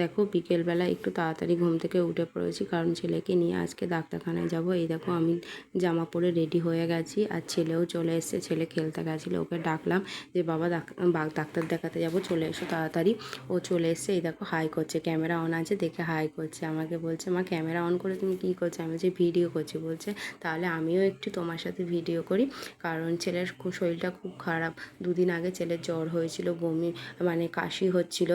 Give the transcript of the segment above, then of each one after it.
দেখো বিকেলবেলা একটু তাড়াতাড়ি ঘুম থেকে উঠে পড়েছি, কারণ ছেলেকে নিয়ে আজকে ডাক্তারখানায় যাব। এই দেখো আমি জামা পরে রেডি হয়ে গেছি আর ছেলেও চলে এসেছে, ছেলে খেলতে গেছিল, ওকে ডাকলাম যে বাবা ডাক্তার দেখাতে যাব, চলে এসো তাড়াতাড়ি। ও চলে এসছে, এই দেখো হাই করছে, ক্যামেরা অন আছে, দেখে হাই করছে, আমাকে বলছে, মা, ক্যামেরা অন করে তুমি কী করছ? আমি বলছি, ভিডিও করছি। বলছে, তাহলে আমিও একটু তোমার সাথে ভিডিও করি। কারণ ছেলের শরীরটা খুব খারাপ। দুদিন আগে ছেলের জ্বর হয়েছিল, বমি মানে কাশি হচ্ছিল।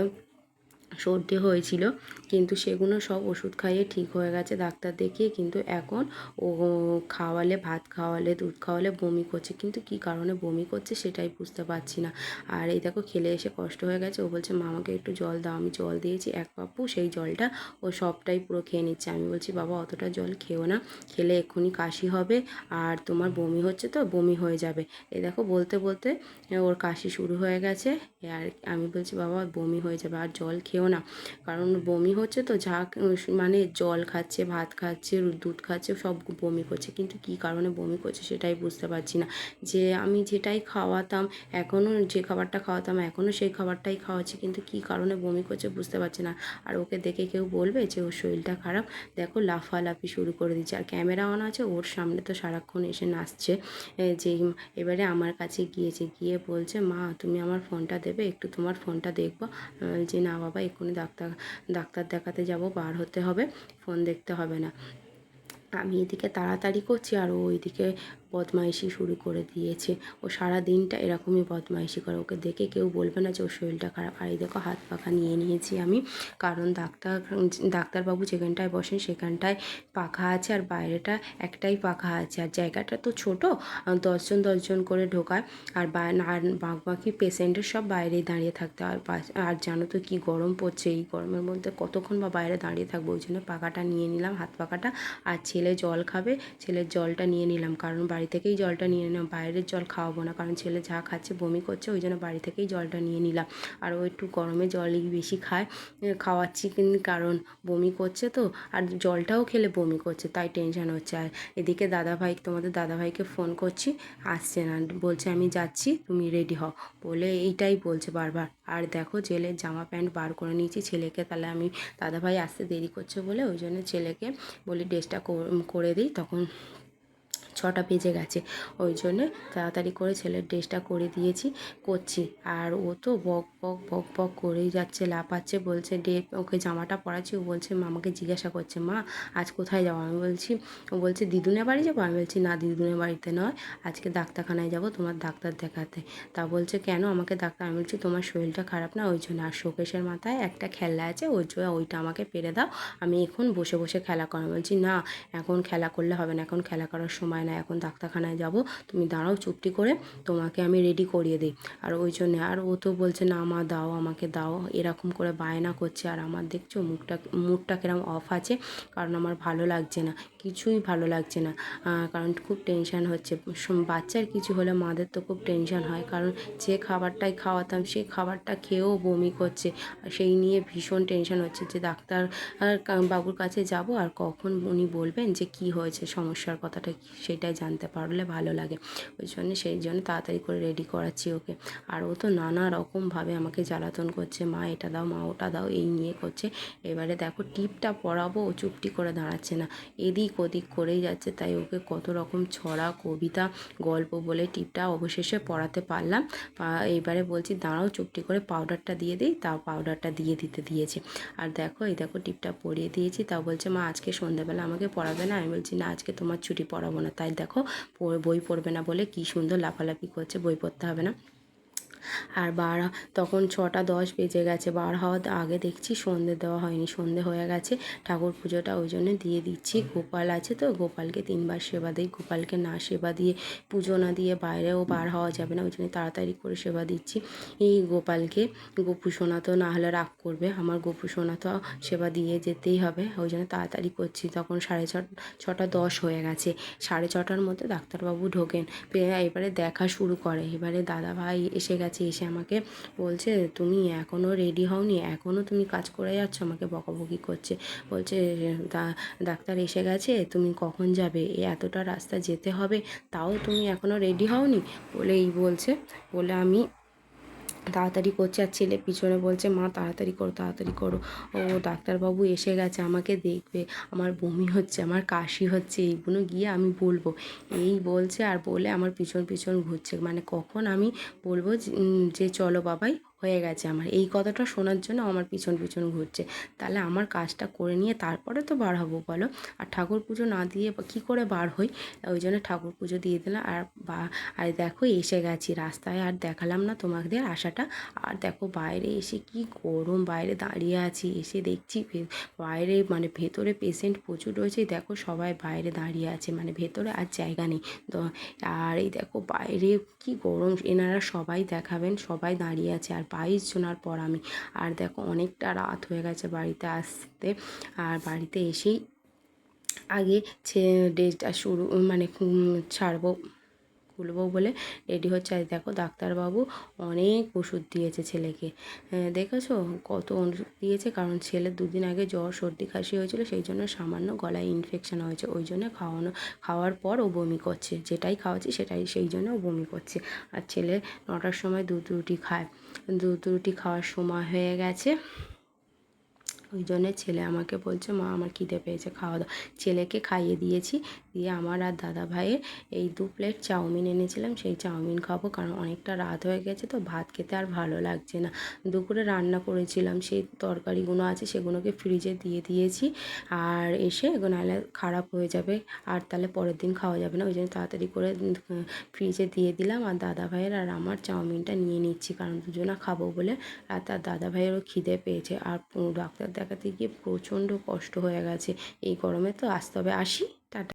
সর্দি হয়েছিল, কিন্তু সেগুলো সব ওষুধ খাইয়ে ঠিক হয়ে গেছে। ডাক্তার দেখিয়ে কিন্তু এখন ও খাওয়ালে, ভাত খাওয়ালে, দুধ খাওয়ালে বমি করছে। কিন্তু কী কারণে বমি করছে সেটাই বুঝতে পারছি না। আর এই দেখো খেলে এসে কষ্ট হয়ে গেছে। ও বলছে, মা, আমাকে একটু জল দাও। আমি জল দিয়েছি, এক পাপ্পু সেই জলটা ও সবটাই পুরো খেয়ে নিচ্ছে। আমি বলছি, বাবা, অতটা জল খেও না। খেলে এক্ষুনি কাশি হবে আর তোমার বমি হচ্ছে তো, বমি হয়ে যাবে। এই দেখো বলতে বলতে ওর কাশি শুরু হয়ে গেছে। আর আমি বলছি, বাবা, বমি হয়ে যাবে। আর জল খেও না। কারণ বমি হচ্ছে তো যা মানে জল খাচ্ছে, ভাত খাচ্ছে দুধ খাচ্ছে, সব বমি করছে। কিন্তু কী কারণে বমি করছে সেটাই বুঝতে পারছি না। যে আমি যেটাই খাওয়াতাম, এখনও যে খাবারটা খাওয়াতাম, এখনও সেই খাবারটাই খাওয়াচ্ছি, কিন্তু কী কারণে বমি করছে বুঝতে পারছি না। আর ওকে দেখে কেউ বলবে যে ওর শরীরটা খারাপ, দেখো লাফালাফি শুরু করে দিচ্ছে। আর ক্যামেরা অন আছে, ওর সামনে তো সারাক্ষণ এসে নাচছে। যে এবারে আমার কাছে গিয়েছে, গিয়ে বলছে, মা, তুমি আমার ফোনটা দেবে, একটু তোমার ফোনটা দেখব। যে না বাবা এক্ষুনি ডাক্তার ডাক্তার দেখাতে যাব, বার হতে হবে, ফোন দেখতে হবে না। আমি এদিকে তাড়াতাড়ি করছি আর ওইদিকে বদমাইশি শুরু করে দিয়েছে। ও সারা দিনটা এরকমই বদমাইশি করে। ওকে দেখে কেউ বলবে না যে ওর শরীরটা খারাপ। আর এই দেখো, হাত পাখা নিয়ে নিয়েছি আমি। কারণ ডাক্তার, ডাক্তারবাবু যেখানটায় বসেন সেখানটায় পাখা আছে আর বাইরেটা একটাই পাখা আছে। আর জায়গাটা তো ছোট দশজন দশজন করে ঢোকায় আর আর বাকি পেশেন্টের সব বাইরেই দাঁড়িয়ে থাকতে আর আর জানো তো কি গরম পড়ছে? এই গরমের মধ্যে কতক্ষণ বা বাইরে দাঁড়িয়ে থাকব? ওই জন্য পাখাটা নিয়ে নিলাম, হাত পাখাটা। আর ছেলে জল খাবে, ছেলের জলটা নিয়ে নিলাম। কারণ বাড়ি থেকেই জলটা নিয়ে নিলাম বাইরের জল খাওয়াবো না, কারণ ছেলে যা খাচ্ছে বমি করছে, ওই জন্য বাড়ি থেকেই জলটা নিয়ে নিলাম। আর ও একটু গরমে জলই বেশি খায় খাওয়াচ্ছি কারণ বমি করছে তো, আর জলটাও খেলে বমি করছে, তাই টেনশন হচ্ছে। আর এদিকে দাদাভাই, তোমাদের দাদাভাইকে ফোন করছি, আসছে না, বলছে আমি যাচ্ছি, তুমি রেডি হও। বলে এইটাই বলছে বারবার। আর দেখো ছেলের জামা প্যান্ট বার করে নিয়েছি, ছেলেকে তাহলে আমি, দাদাভাই আসতে দেরি করছে বলে, ওই জন্য ছেলেকে বলি ড্রেসটা করে দিই, তখন ছটা বেজে গেছে। ওই জন্যে তাড়াতাড়ি করে ছেলের ড্রেসটা করে দিয়েছি, করছি। আর ও তো বক বক বক বক করেই যাচ্ছে, লাফাচ্ছে, বলছে ডে ওকে জামাটা পরাচ্ছি। ও বলছে মামাকে জিজ্ঞাসা করছে, মা, আজ কোথায় যাব? আমি বলছি, ও বলছে, দিদুনের বাড়ি যাব? আমি বলছি, না, দিদুনের বাড়িতে নয়, আজকে ডাক্তারখানায় যাব তোমার ডাক্তার দেখাতে। তা বলছে, কেন আমাকে ডাক্তার? আমি বলছি, তোমার শরীরটা খারাপ না? ওই জন্য, আর শোকেশের মাথায় একটা খেলনা আছে, ওই জন্য ওইটা আমাকে পেরে দাও, আমি এখন বসে বসে খেলা করা বলছি, না, এখন খেলা করলে হবে না, এখন খেলা করার সময় না। এখন ডাক্তারখানায় যাব। তুমি দাঁড়াও চুপটি করে, তোমাকে আমি রেডি করিয়ে দিই। আর ওই জন্য, আর ও তো বলছে, না মা, দাও, আমাকে দাও। এরকম করে বায়না করছে। আর আমার দেখছ, মুখটা, মুডটা কিরম অফ আছে, কারণ আমার ভালো লাগছে না। কিছুই ভালো লাগছে না। কারণ খুব টেনশন হচ্ছে। বাচ্চার কিছু হলে মাদের তো খুব টেনশন হয়। কারণ যে খাবারটাই খাওয়াতাম সেই খাবারটা খেয়েও বমি করছে। সেই নিয়ে ভীষণ টেনশন হচ্ছে যে ডাক্তার বাবুর কাছে যাব। আর কখন উনি বলবেন যে, কি হয়েছে? সমস্যার কথাটা সেটাই জানতে পারলে ভালো লাগে। ওই জন্য সেই জন্য তাড়াতাড়ি করে রেডি করাচ্ছি ওকে। আর ও তো নানা রকমভাবে আমাকে জ্বালাতন করছে, মা, এটা দাও, মা, ওটা দাও, এই নিয়ে করছে। এবারে দেখো টিপটা পরাবো, ও চুপটি করে দাঁড়াচ্ছে না। এদিক ওদিক করেই যাচ্ছে, তাই ওকে কত রকম ছড়া, কবিতা, গল্প বলে টিপটা অবশেষে পড়াতে পারলাম। এইবারে বলছি, দাঁড়াও, চুপটি করে পাউডারটা দিয়ে দিই। তা পাউডারটা দিয়ে দিতে দিয়েছে। আর দেখো, এই দেখো টিপটা পরিয়ে দিয়েছি। তা বলছে, মা, আজকে সন্ধ্যাবেলা আমাকে পড়াবে না? আমি বলছি, না, আজকে তোমার ছুটি পড়াবো না। তাই দেখো বই পড়বে না বলে কি সুন্দর লাফালাফি করছে বই পড়তে হবে না। আর বার, তখন ছটা দশ বেজে গেছে। বার হওয়ার আগে দেখছি সন্ধে দেওয়া হয়নি, সন্ধে হয়ে গেছে। ঠাকুর পুজোটা ওই জন্য দিয়ে দিচ্ছি। গোপাল আছে তো, গোপালকে তিনবার সেবা দিই। গোপালকে না সেবা দিয়ে, পুজো না দিয়ে বাইরেও বার হওয়া যাবে না, ওই জন্য তাড়াতাড়ি করে সেবা দিচ্ছি। এই গোপালকে, গোপু সোনা তো না হলে রাগ করবে, আমার গোপু সোনা তো সেবা দিয়ে যেতেই হবে, ওই জন্য তাড়াতাড়ি করছি। তখন সাড়ে ছ, ছটা দশ হয়ে গেছে। সাড়ে ছটার মধ্যে ডাক্তারবাবু ঢোকেন এবারে দেখা শুরু করে। এবারে দাদা ভাই এসে গেছে এসে আমাকে বলছে, তুমি এখনও রেডি হওনি এখনও তুমি কাজ করে যাচ্ছ? আমাকে বকাবকি করছে। বলছে, "দা- ডাক্তার এসে গেছে, তুমি কখন যাবে? এতটা রাস্তা যেতে হবে, তাও তুমি এখনও রেডি হওনি? বলে এই বলছে, বলে আমি তাড়াতাড়ি করছে আর ছেলে পিছনে বলছে মা তাড়াতাড়ি করো তাড়াতাড়ি করো। ও ডাক্তারবাবু এসে গেছে আমাকে দেখবে আমার বমি হচ্ছে আমার কাশি হচ্ছে এইগুলো গিয়ে আমি বলব। এই বলছে আর বলে আমার পিছন পিছন ঘুরছে। মানে কখন আমি বলব যে, চলো বাবাই। হয়ে গেছে আমার। এই কথাটা শোনার জন্য আমার পিছন পিছন ঘুরছে। তাহলে আমার কাজটা করে নিয়ে তারপরে তো বার হব বলো? আর ঠাকুর পুজো না দিয়ে কী করে বার হই? ওই জন্য ঠাকুর পুজো দিয়ে দিলাম। আর বা, আর দেখো এসে গেছি রাস্তায়, আর দেখালাম না তোমাদের আশাটা। আর দেখো বাইরে এসে কি গরম, বাইরে দাঁড়িয়ে আছি, এসে দেখছি বাইরে মানে ভেতরে পেশেন্ট প্রচুর রয়েছে। দেখো সবাই বাইরে দাঁড়িয়ে আছে মানে ভেতরে আর জায়গা নেই। আর এই দেখো বাইরে কি গরম, এনারা সবাই দেখাবেন, সবাই দাঁড়িয়ে আছে। আর বাইশ জনার পর আমি। আর দেখো, অনেকটা রাত হয়ে গেছে বাড়িতে আসতে। আর বাড়িতে এসেই আগে ডেটটা শুরু মানে ছাড়বো। খুলবো বলে রেডি হচ্ছে। আর দেখো ডাক্তারবাবু অনেক ওষুধ দিয়েছে ছেলেকে। হ্যাঁ, দেখেছ? কত ওষুধ দিয়েছে কারণ ছেলের দুদিন আগে জ্বর সর্দি কাশি হয়েছিল সেই জন্য সামান্য গলায় ইনফেকশান হয়েছে। ওই জন্য খাওয়ানো খাওয়ার পর ও বমি করছে। যেটাই খাওয়াচ্ছি সেটাই সেই জন্য ও বমি করছে। আর ছেলে নটার সময় দুধ রুটি খায়। দুধ রুটি খাওয়ার সময় হয়ে গেছে। ওই জন্যে ছেলে আমাকে বলছে মা আমার খিদে পেয়েছে খাওয়া দাওয়া ছেলেকে খাইয়ে দিয়েছি। দিয়ে আমার আর দাদা ভাইয়ের এই দু প্লেট চাউমিন এনেছিলাম। সেই চাউমিন খাব কারণ অনেকটা রাত হয়ে গেছে তো ভাত খেতে আর ভালো লাগছে না। দুপুরে রান্না করেছিলাম, সেই তরকারিগুলো আছে সেগুলোকে ফ্রিজে দিয়ে দিয়েছি আর এসে এগুলো নাহলে খারাপ হয়ে যাবে আর তাহলে পরের দিন খাওয়া যাবে না। ওই জন্য তাড়াতাড়ি করে ফ্রিজে দিয়ে দিলাম আর দাদা ভাইয়ের আর আমার চাউমিনটা নিয়ে নিচ্ছি কারণ দুজনা খাব বলে আর তার দাদা ভাইয়েরও খিদে পেয়েছে। আর ডাক্তার দেখাতে গিয়ে প্রচণ্ড কষ্ট হয়ে গেছে। এই গরমে তো আসতে হবে। আসি?